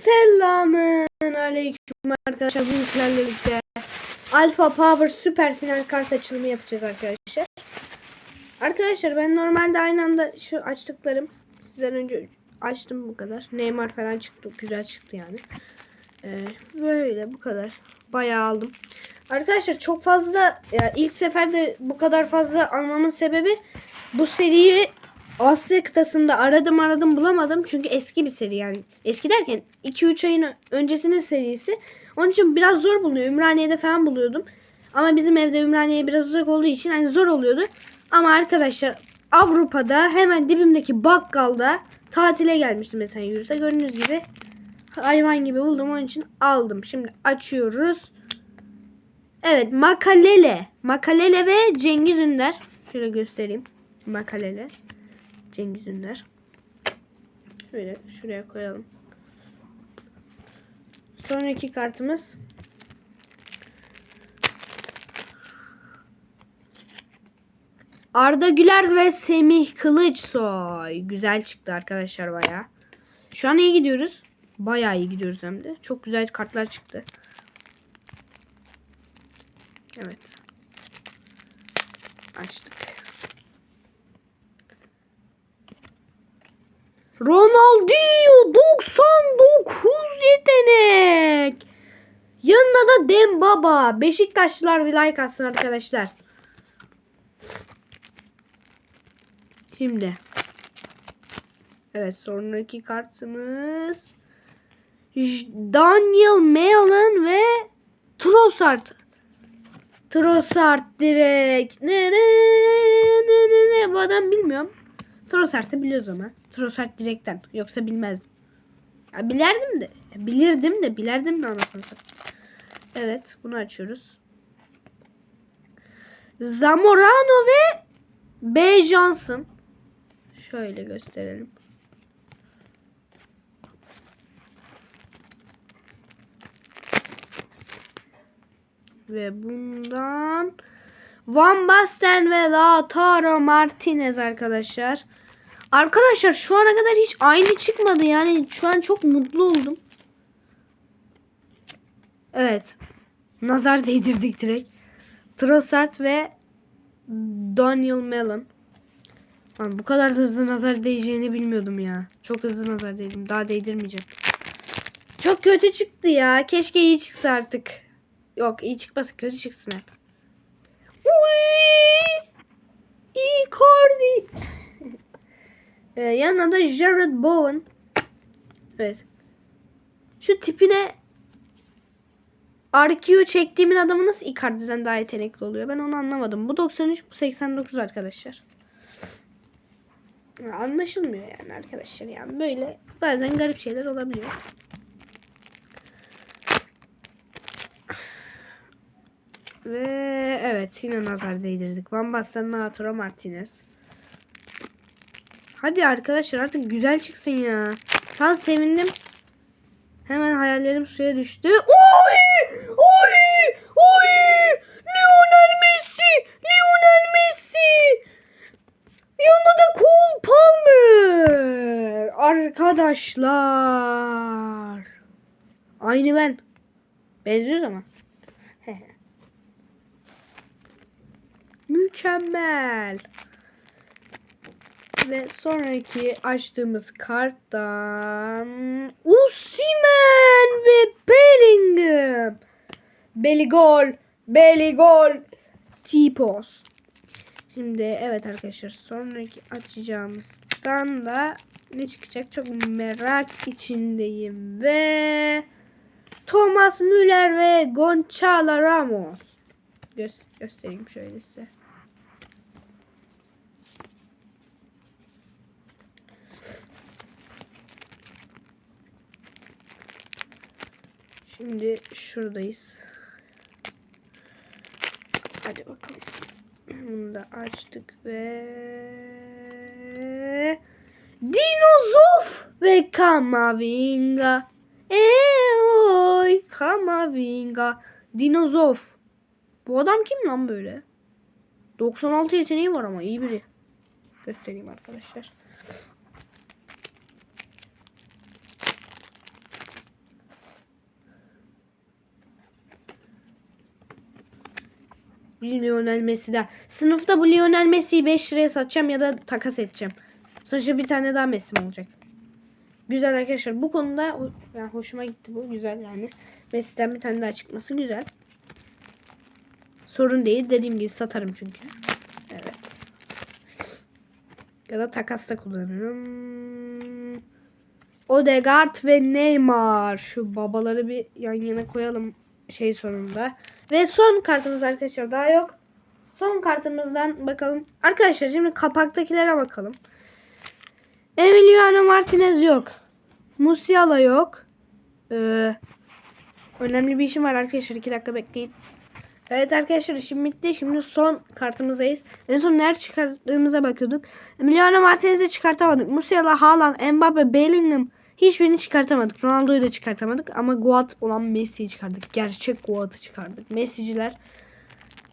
Selamün aleyküm arkadaşlar. Bugün sizlerle birlikte Alpha Power süper final kart açılımı yapacağız arkadaşlar. Arkadaşlar ben normalde aynı anda şu açtıklarım sizden önce açtım bu kadar. Neymar falan çıktı. Güzel çıktı yani. Ee, böyle bu kadar. Bayağı aldım. Arkadaşlar çok fazla ya ilk seferde bu kadar fazla almamın sebebi bu seriyi Asya kıtasında aradım aradım bulamadım. Çünkü eski bir seri yani. Eski derken 2-3 ayın öncesinin serisi. Onun için biraz zor bulunuyor. Ümraniye'de falan buluyordum. Ama bizim evde Ümraniye biraz uzak olduğu için hani zor oluyordu. Ama arkadaşlar Avrupa'da hemen dibimdeki bakkalda tatile gelmiştim mesela yurtta. Gördüğünüz gibi hayvan gibi buldum. Onun için aldım. Şimdi açıyoruz. Evet Makalele. Makalele ve Cengiz Ünder. Şöyle göstereyim. Makalele. Cengiz Ünder. Şöyle şuraya koyalım. Sonraki kartımız Arda Güler ve Semih Kılıçsoy. Güzel çıktı arkadaşlar baya. Şu an iyi gidiyoruz. Baya iyi gidiyoruz hem de. Çok güzel kartlar çıktı. Evet. Açtık. Ronaldinho 99 yetenek. Yanına da Dembaba. Beşiktaşlılar bir like atsın arkadaşlar. Şimdi. Evet sonraki kartımız. Daniel Malin ve Trossard. Trossard direkt. Ne ne ne ne ne bu adam bilmiyorum. Trossard'ı biliyoruz ama. Trossard direkten. Yoksa bilmezdim. Ya bilerdim de. Bilirdim de bilerdim de anasını. Evet bunu açıyoruz. Zamorano ve B. Johnson. Şöyle gösterelim. Ve bundan Van Basten ve Lautaro Martinez arkadaşlar. Arkadaşlar şu ana kadar hiç aynı çıkmadı yani şu an çok mutlu oldum. Evet. Nazar değdirdik direkt. Trossard ve Daniel Mellon. Lan bu kadar hızlı nazar değeceğini bilmiyordum ya. Çok hızlı nazar değdim. Daha değdirmeyeceğim. Çok kötü çıktı ya. Keşke iyi çıksa artık. Yok iyi çıkmasa kötü çıksın hep. Icardi. Ee, yanına da Jared Bowen. Evet. Şu tipine RQ çektiğimin adamı nasıl Icardi'den daha yetenekli oluyor? Ben onu anlamadım. Bu 93 bu 89 arkadaşlar. Anlaşılmıyor yani arkadaşlar. Yani böyle bazen garip şeyler olabiliyor. Ve evet yine nazar değdirdik. Van Basten Lautaro Martinez. Hadi arkadaşlar artık güzel çıksın ya. Tam sevindim. Hemen hayallerim suya düştü. Oy! Oy! Oy! Lionel Messi! Lionel Messi! Yanında da Cole Palmer. Arkadaşlar. Aynı ben. Benziyoruz ama. Mükemmel. Ve sonraki açtığımız karttan Osimhen ve Bellingham. Beligol, Beligol, Tipos. Şimdi evet arkadaşlar sonraki açacağımızdan da ne çıkacak çok merak içindeyim ve Thomas Müller ve Gonçalo Ramos. Gö göstereyim şöyle size. Şimdi şuradayız. Hadi bakalım. Bunu da açtık ve Dinozof ve Kamavinga. Eoy Kamavinga. Dinozof. Bu adam kim lan böyle? 96 yeteneği var ama iyi biri. Göstereyim arkadaşlar. Lionel Messi'den. Sınıfta bu Lionel Messi'yi 5 liraya satacağım ya da takas edeceğim. Sonuçta bir tane daha Messi'm olacak. Güzel arkadaşlar. Bu konuda yani hoşuma gitti bu. Güzel yani. Messi'den bir tane daha çıkması güzel. Sorun değil. Dediğim gibi satarım çünkü. Evet. Ya da takasta kullanırım. Odegaard ve Neymar. Şu babaları bir yan yana koyalım şey sonunda. Ve son kartımız arkadaşlar daha yok. Son kartımızdan bakalım. Arkadaşlar şimdi kapaktakilere bakalım. Emiliano Martinez yok. Musiala yok. Ee, önemli bir işim var arkadaşlar. 2 dakika bekleyin. Evet arkadaşlar işim bitti. Şimdi son kartımızdayız. En son nerede çıkardığımıza bakıyorduk. Emiliano Martinez'i çıkartamadık. Musiala, Haaland, Mbappe, Bellingham hiçbirini çıkartamadık. Ronaldo'yu da çıkartamadık. Ama Goat olan Messi'yi çıkardık. Gerçek Goat'ı çıkardık. Messi'ciler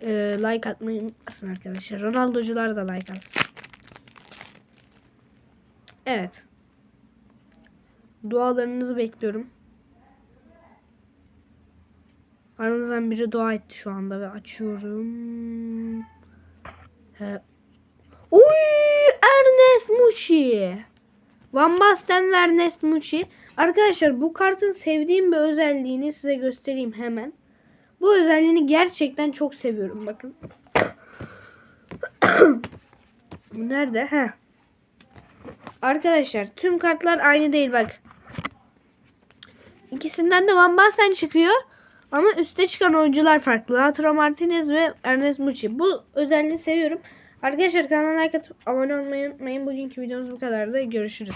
e, like atmayı unutmasın arkadaşlar. Ronaldo'cular da like atsın. Evet. Dualarınızı bekliyorum. Aranızdan biri dua etti şu anda ve açıyorum. He. Oy! Ernest Muçi. Van Basten ve Ernest Muçi. Arkadaşlar bu kartın sevdiğim bir özelliğini size göstereyim hemen. Bu özelliğini gerçekten çok seviyorum bakın. Bu nerede? Heh. Arkadaşlar tüm kartlar aynı değil bak. İkisinden de Van Basten çıkıyor. Ama üste çıkan oyuncular farklı. Lautaro Martinez ve Ernest Muçi. Bu özelliği seviyorum. Arkadaşlar kanala like atıp abone olmayı unutmayın. Bugünkü videomuz bu kadardı. Görüşürüz.